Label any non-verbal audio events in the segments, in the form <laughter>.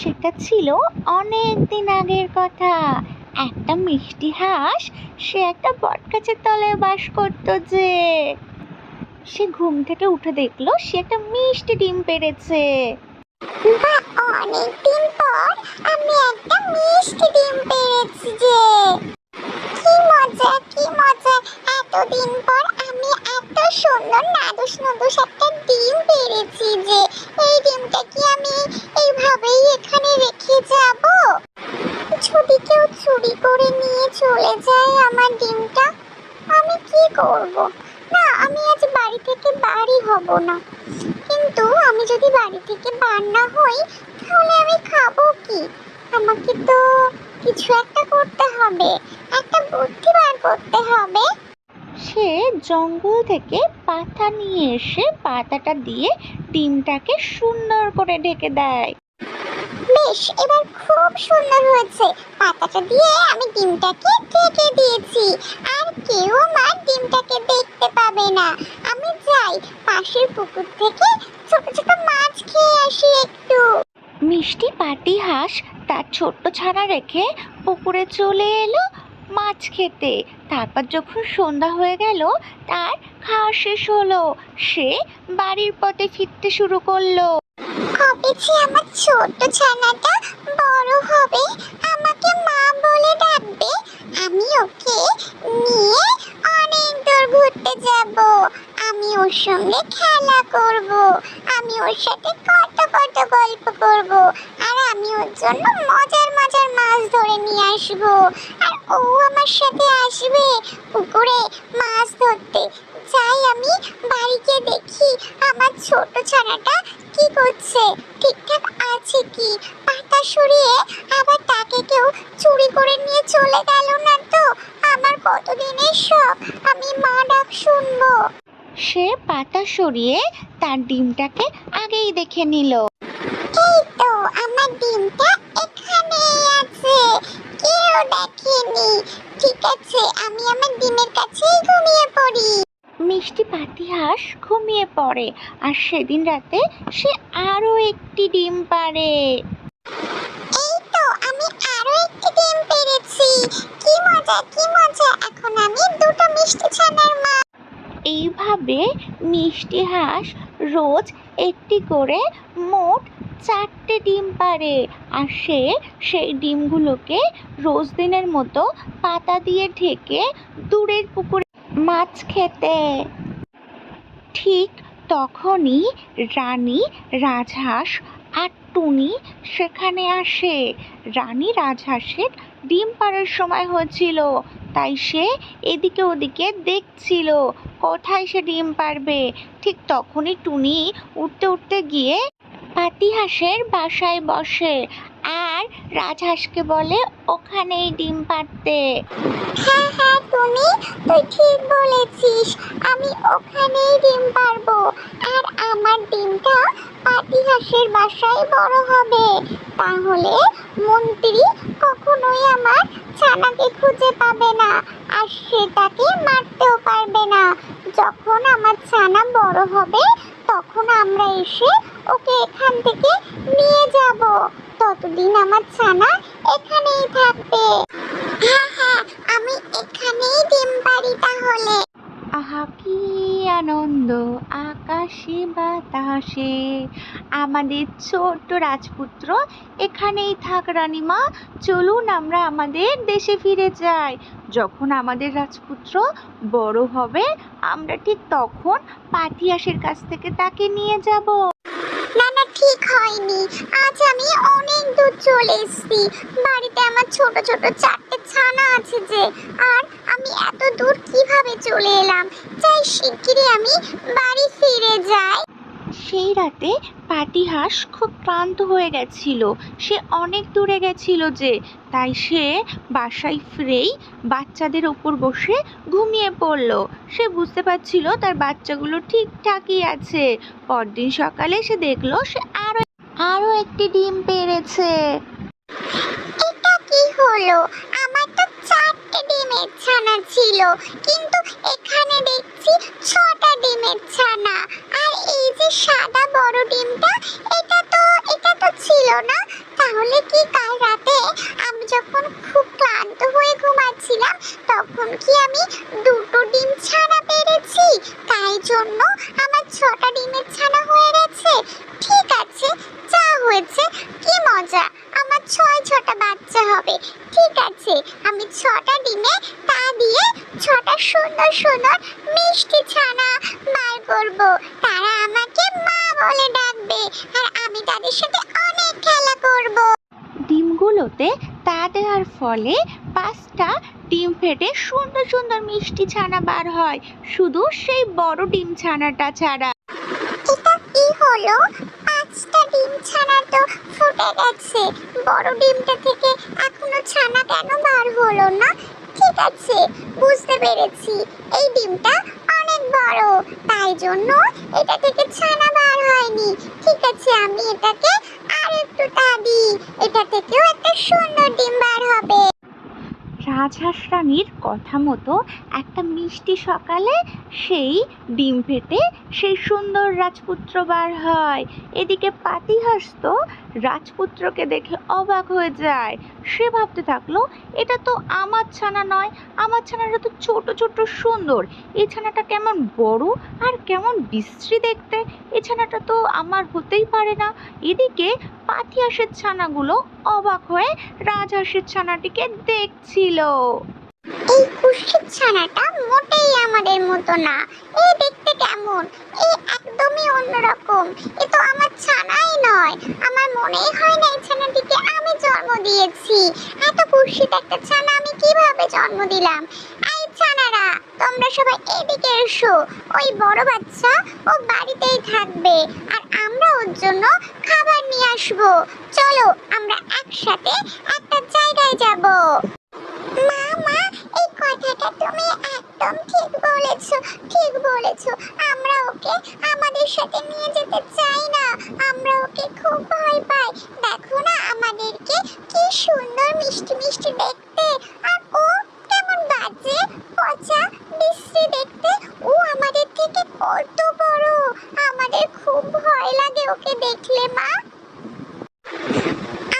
সেটা ছিল অনেক দিন আগের কথা। একটা মিষ্টি হাঁস, সে একটা বটগাছের তলায় বাস করতো যে। সে ঘুম থেকে উঠে দেখল সে একটা মিষ্টি ডিম পেড়েছে। অনেকদিন পর আমি একটা মিষ্টি ডিম পেরেছি যে। কি মজা কি মজা। এতদিন পর আমি এত সুন্দর নাদুস নাদুস একটা ডিম পেরেছি যে করব। না, আমি আজ বাড়ি থেকে বাড়ি হব না। কিন্তু আমি যদি বাড়ি থেকে বার না হই, তাহলে আমি খাব কি? আমাকে তো কিছু একটা করতে হবে, একটা বুদ্ধি বার করতে হবে। সে জঙ্গল থেকে পাতা নিয়ে এসে পাতাটা দিয়ে ডিমটাকে সুন্দর করে ঢেকে দেয়। বেশ, এবার খুব সুন্দর হয়েছে। পাতাটা দিয়ে আমি ডিমটাকে ঢেকে দিয়েছি। আর কেউ আমার ডিমটাকে দেখতে পাবে না। আমি যাই, পাশের পুকুর থেকে ছোট ছোট মাছ খেয়ে আসি একটু। মিষ্টি পাটি হাঁস তার ছোট্ট ছানা রেখে পুকুরে চলে এলো মাছ খেতে। তারপর যখন সন্ধ্যা হয়ে গেল, তার খাওয়া শেষ হলো। সে বাড়ির পথে ফিরতে শুরু করল। কবে যে আমার ছোট্ট ছানাটা বড় হবে? আমাকে মা বলে ডাকবে, আমি ওকে নিয়ে অনেক দূর ঘুরতে যাব। আমি ওর সঙ্গে খেলা করব, আমি ওর সাথে কত কত গল্প করব, আর আমি ওর জন্য মজার মজার মাছ ধরে নিয়ে আসব। আর ও আমার সাথে আসবে, পুকুরে মাছ ধরতে। যাই, আমি বাড়িতে দেখি। আমার ছোট ছানাটা কি করছে? ঠিকঠাক আছে কি? পাতা সরিয়ে আবার তাকে কেউ চুরি করে নিয়ে চলে গেল না তো? আমার কতদিনের শখ? আমি মা ডাক শুনব। সে পাতা সরিয়ে তার ডিমটাকে আগেই দেখে নিল। তো, আমার ডিমটা এখানেই আছে। কেউ দেখেনি। ঠিক আছে, আমি আমার ডিমের কাছেই ঘুমিয়ে পড়ি। মিষ্টি পাতি হাঁস ঘুমিয়ে পড়ে আর সেদিন রাতে সে আরও একটি ডিম পাড়ে। এই তো আমি আরও একটি ডিম পেরেছি কি মজা কি মজা এখন আমি দুটো মিষ্টি ছানার মা। এইভাবে মিষ্টি হাঁস রোজ একটি করে মোট চারটে ডিম পারে আর সে সেই ডিমগুলোকে রোজ দিনের মতো পাতা দিয়ে ঢেকে দূরের পুকুরে মাছ খেতে। ঠিক তখনই রানী, রাজহাঁস আর টুনি সেখানে আসে। রানী রাজহাঁসের ডিম পাড়ার সময় হয়েছিল তাই সে এদিকে ওদিকে দেখছিল কোথায় সে ডিম পারবে ঠিক তখনই টুনি উঠতে উঠতে গিয়ে পাতিহাঁসের বাসায় বসে। আর রাজহাঁসকে বলে, ওখানেই ডিম পাড়তে। হ্যাঁ হ্যাঁ তুমি তুই ঠিক বলেছিস। আমি ওখানেই ডিম পারব আর আমার ডিমটা পাতিহাসের বাসায় বড় হবে। তাহলে মন্ত্রী কখনোই আমার ছানাকে খুঁজে পাবে না, আর সে তাকে মারতেও পারবে না। যখন আমার ছানা বড় হবে, তখন আমরা এসে ওকে এখান থেকে নিয়ে যাব। ততদিন আমার ছানা এখানেই থাকবে। হ্যাঁ হ্যাঁ আমি এখানেই ডিম পারি তাহলে। আহা, কি আনন্দ, আকাশে বাতাসে। আমাদের ছোট্ট রাজপুত্র এখানেই থাক রানীমা, চলুন আমরা আমাদের দেশে ফিরে যাই। যখন আমাদের রাজপুত্র বড় হবে, আমরা ঠিক তখন পাতিয়াসের কাছ থেকে তাকে নিয়ে যাব। না না, ঠিক হয়নি। আজ আমি অনেক দূর চলে এসেছি। বাড়িতে আমার ছোট ছোট চারটে ছানা আছে যে, আর আমি এত দূর কীভাবে চলে এলাম? চাই শিগগিরই আমি বাড়ি ফিরে যাই। সেই রাতে পাতিহাঁস খুব ক্লান্ত হয়ে গেছিল। সে অনেক দূরে গেছিল যে, তাই সে বাসায় ফিরেই বাচ্চাদের ওপর বসে ঘুমিয়ে পড়ল। সে বুঝতে পারছিল তার বাচ্চাগুলো ঠিকঠাকই আছে। পরদিন সকালে সে দেখল সে আরও আরও একটি ডিম পেড়েছে এটা কি হলো? চারটে ডিমের ছানা ছিল। কিন্তু এখানে দেখছি ছটা ডিমের ছানা। আর এই যে সাদা বড় ডিমটা, এটা তো এটা তো ছিল না। তাহলে কি কাল রাতে আমি যখন খুব ক্লান্ত হয়ে ঘুমাচ্ছিলাম, তখন কি আমি দুটো ডিম ছানা পেরেছি? তাই জন্য আমার ছটা ডিমের ছানা হয়ে গেছে ঠিক আছে যা হয়েছে কি মজা আমার ছয় ছটা বাচ্চা হবে ঠিক আছে আমি ছটা ডিমে তা দিয়ে ছটা সুন্দর সুন্দর মিষ্টি ছানা বার করব। তারা আমাকে মা বলে ডাকবে, আর আমি তাদের সাথে অনেক খেলা করব। ডিমগুলোতে তা দেওয়ার ফলে পাঁচটা ডিম ফেটে সুন্দর সুন্দর মিষ্টি ছানা বার হয়, শুধু সেই বড় ডিম ছানাটা ছাড়া। এটা কি হলো? পাঁচটা ডিম ছানা তো ফুটে গেছে। বড় ডিমটা থেকে এখনও ছানা কেন বার হলো না? ঠিক আছে, বুঝতে পেরেছি। এই ডিমটা অনেক বড়, তাই জন্য এটা থেকে ছানা বার হয়নি। ঠিক আছে, আমি এটাকে আর একটু তা এটা থেকেও একটা সুন্দর ডিম বার হবে। রাজহাঁস রানীর কথা মতো একটা মিষ্টি সকালে সেই ডিম ফেটে সেই সুন্দর রাজপুত্র বার হয়। এদিকে পাতিহাঁস তো রাজপুত্রকে দেখে অবাক হয়ে যায়। সে ভাবতে থাকল, এটা তো আমার ছানা নয়, আমার ছানাটা তো ছোট ছোট, সুন্দর। এই ছানাটা কেমন বড় আর কেমন বিশ্রী দেখতে। এই ছানাটা তো আমার হতেই পারে না। এদিকে পাতিহাঁসের ছানাগুলো অবাক হয়ে রাজহাঁসের ছানাটিকে দেখছিল। এই কুষ্ঠির ছানাটা মোটেই আমাদের মতো না। এ দেখতে কেমন? এ একদমই অন্যরকম। এ তো আমার ছানাই নয়। আমার মনেই হয় না এই ছানাটিকে আমি জন্ম দিয়েছি। এত কুষ্ঠিত একটা ছানা আমি কীভাবে জন্ম দিলাম? এই ছানারা, তোমরা সবাই এদিকে এসো। ওই বড় বাচ্চা ও বাড়িতেই থাকবে। আর আমরা ওর জন্য খাবার নিয়ে আসব। চলো আমরা একসাথে একটা জায়গায় যাব। এই কথাটা তুমি একদম ঠিক বলেছ ঠিক বলেছ। আমরা ওকে আমাদের সাথে নিয়ে যেতে চাই না। আমরা ওকে খুব ভয় পাই। দেখো না আমাদেরকে কি সুন্দর মিষ্টি মিষ্টি দেখতে আর ও কেমন বাজে পচা বিশ্রী দেখতে ও আমাদের থেকে কত বড় আমাদের খুব ভয় লাগে ওকে দেখলে মা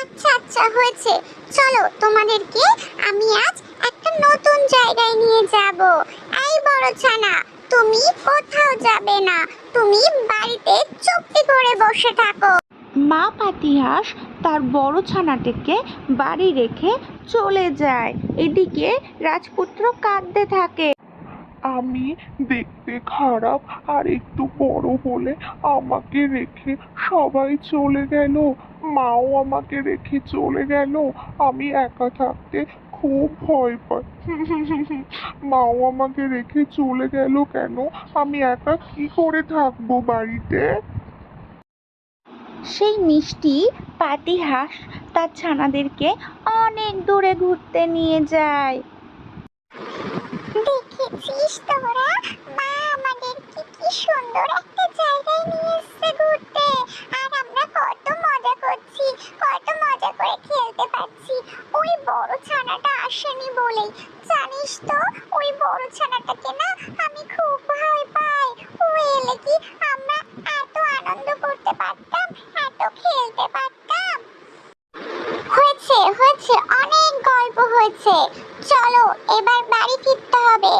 আচ্ছা আচ্ছা হয়েছে চলো তোমাদেরকে আমি আজ একটা নতুন জায়গায় নিয়ে যাব এই বড় ছানা তুমি কোথাও যাবে না তুমি বাড়িতে চুপটি করে বসে থাকো। মা পাতিহাঁস তার বড় ছানাটিকে বাড়ি রেখে চলে যায়। এদিকে রাজপুত্র কাঁদতে থাকে। আমি দেখতে খারাপ আর একটু বড় বলে আমাকে রেখে সবাই চলে গেল। মাও আমাকে রেখে চলে গেল। আমি একা থাকতে খুব ভয় পাই <laughs> মাও আমাকে রেখে চলে গেল কেন? আমি একা কি করে থাকব বাড়িতে? সেই মিষ্টি পাতিহাঁস তার ছানাদেরকে অনেক দূরে ঘুরতে নিয়ে যায়। দেখেছিস তোরা? মা আমাদেরকে কি সুন্দর একটা জায়গায় নিয়ে এসেছে ঘুরতে। আর আমরা কত মজা করছি কত মজা করে খেলতে পারছি ওই বড় ছানাটা আসেনি বলেই। জানিস তো, ওই বড় ছানাটাকে না আমি খুব ভয় পাই। ও এলে কি আমরা এত আনন্দ করতে পারতাম, এত খেলতে পারতাম? হয়েছে হয়েছে, অনেক গল্প হয়েছে। চলো, এবার বাড়ি ফিরতে হবে।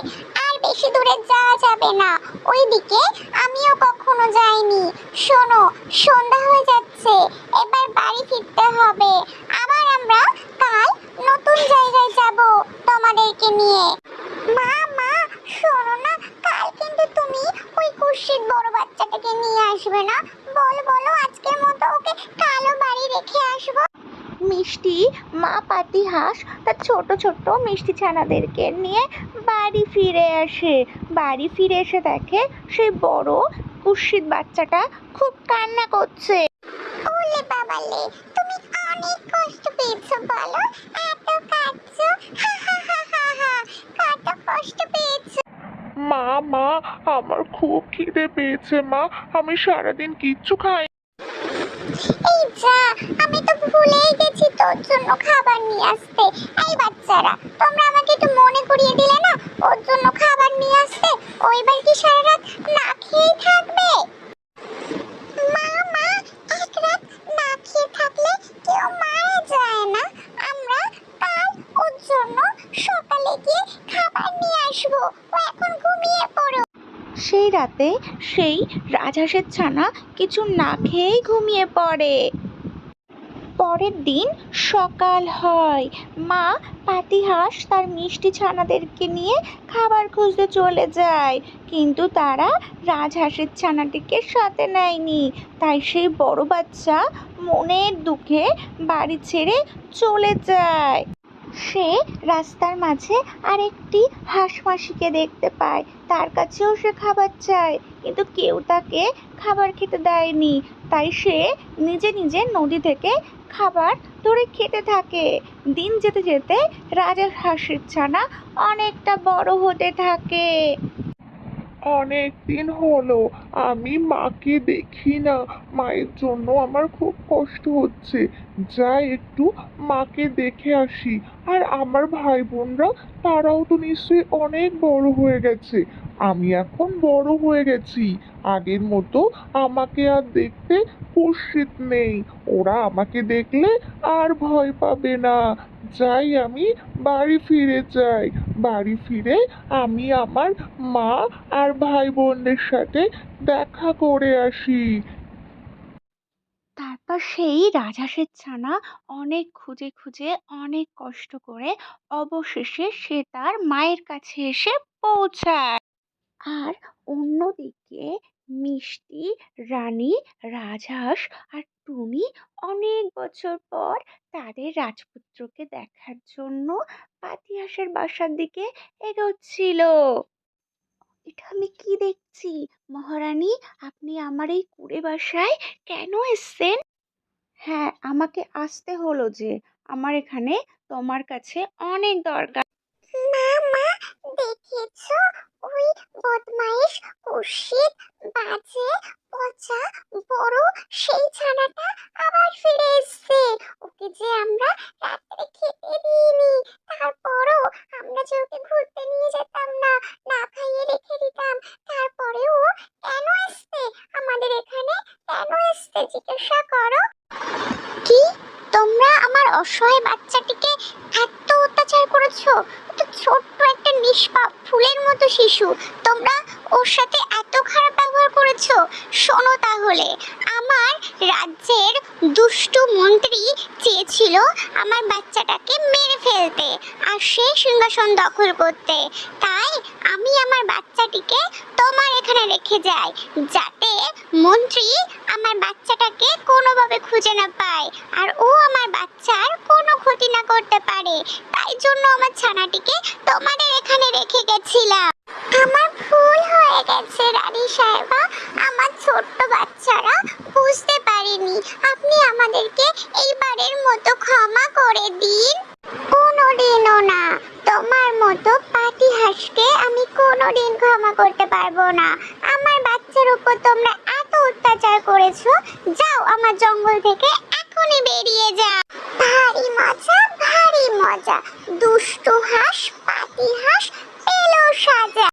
আর বেশি দূরে যাওয়া যাবে না। ওইদিকে আমিও কখনো যাইনি। শোনো, সন্ধ্যা হয়ে যাচ্ছে এবার বাড়ি ফিরতে হবে আবার আমরা কাল নতুন জায়গায় যাব তোমাদেরকে নিয়ে মা মা শোনো না কাল কিন্তু তুমি ওই কুশিত বড় বাচ্চাটাকে নিয়ে আসবে না বলো বলো আজকের মতো ওকে কালো বাড়ি রেখে আসব মিষ্টি মা পাতিহাঁস তার ছোট ছোট মিষ্টি ছানাদেরকে নিয়ে বাড়ি ফিরে আসে। বাড়ি ফিরে এসে দেখে সেই বড় কুৎসিত বাচ্চাটা খুব কান্না করছে। ওলে বাবালে তুমি অনেক কষ্ট পেয়েছ বলো। এত কাঁদছো। হা হা হা হা হা কত কষ্ট পেয়েছ। মা মা আমার খুব খিদে পেয়েছে মা। আমি সারাদিন কিচ্ছু খাই এই যা, আমি তো ভুলেই গেছি তোর জন্য খাবার নিয়ে আসতে। এই বাচ্চারা, তোমরা আমাকে একটু মনে করিয়ে দিলে না? ওর জন্য খাবার নিয়ে আসতে, ওইবার কি সারা রাত না খেয়েই থাকবে মা মা এক রাত না খেয়ে থাকলে কেউ মারা রাতে সেই রাজহাঁসের ছানা কিছু না খেয়েই ঘুমিয়ে পড়ে। পরের দিন সকাল হয়। মা পাতিহাঁস তার মিষ্টি ছানাদেরকে নিয়ে খাবার খুঁজতে চলে যায়। কিন্তু তারা রাজহাঁসের ছানাটিকে সাথে নেয়নি। তাই সেই বড় বাচ্চা মনের দুঃখে বাড়ি ছেড়ে চলে যায়। সে রাস্তার মাঝে আরেকটি হাঁস মাসিকে দেখতে পায়। তার কাছেও সে খাবার চায়, কিন্তু কেউ তাকে খাবার খেতে দেয়নি। তাই সে নিজে নিজে নদী থেকে খাবার ধরে খেতে থাকে। দিন যেতে যেতে রাজার হাঁসের ছানা অনেকটা বড় হতে থাকে। অনেক দিন হলো আমি মাকে দেখি না। মায়ের জন্য আমার খুব কষ্ট হচ্ছে। যাই একটু মাকে দেখে আসি। আর আমার ভাই বোনরা তারাও তো নিশ্চয়ই অনেক বড় হয়ে গেছে। আমি এখন বড় হয়ে গেছি। আগের মতো আমাকে আর দেখতে কুৎসিত নেই। ওরা আমাকে দেখলে আর ভয় পাবে না। যাই আমি বাড়ি ফিরে যাই। বাড়ি ফিরে আমি আমার মা আর ভাই বোনদের সাথে দেখা করে আসি। তারপর সেই রাজহাঁসের ছানা অনেক খুঁজে খুঁজে, অনেক কষ্ট করে অবশেষে সে তার মায়ের কাছে এসে পৌঁছায়। আর অন্যদিকে মিষ্টি, রানী, রাজহাঁস আর টুনি অনেক বছর পর তাদের রাজপুত্রকে দেখার জন্য পাতিহাঁসের বাসার দিকে এগোচ্ছিল। এটা আমি কি দেখছি? মহারানী, আপনি আমার এই কুড়ে বাসায় কেন এসেছেন? হ্যাঁ আমাকে আসতে হলো যে আমার এখানে তোমার কাছে অনেক দরকার। মা মা, দেখেছ? ওই বদমাইশ কুৎসিত বাজে, পচা, বড়, সেই ছানাটা আবার ফিরে এসছে। ওকে যে আমরা রাত্রে খেতে দিইনি, তারপরও আমরা যে ওকে ঘুরতে নিয়ে যেতাম না না খাইয়ে রেখে দিতাম তারপরেও ও কেন এসছে আমাদের এখানে কেন এসছে জিজ্ঞাসা করো কি তোমরা আমার অসহায় বাচ্চাটিকে এত অত্যাচার করেছ ও তো ছোট্ট একটা নিষ্পাপ ফুলের মতো শিশু, তোমরা ওর সাথে এত খারাপ ব্যবহার করেছ। শোনো তাহলে, আমার রাজ্যের দুষ্টু মন্ত্রী চেয়েছিল আমার বাচ্চাটাকে মেরে ফেলতে আর সে সিংহাসন দখল করতে। তাই আমি আমার বাচ্চাটিকে তোমার এখানে রেখে যাই, যাতে মন্ত্রী আমার বাচ্চাটাকে কোনোভাবে খুঁজে না পায় আর ও আমার বাচ্চার কোনো ক্ষতি না করতে পারে। তাই জন্য আমার ছানাটিকে তোমাদের এখানে রেখে গেছিলাম। আমার ভুল হয়ে গেছে, রানী সাহেবা। আমার ছোট্ট বাচ্চারা বুঝতে পারেনি। আপনি আমাদেরকে এইবারের মতো ক্ষমা করে দিন। কোনোদিনও না। তোমার মতো পাতিহাঁসকে আমি কোনোদিন ক্ষমা করতে পারব না।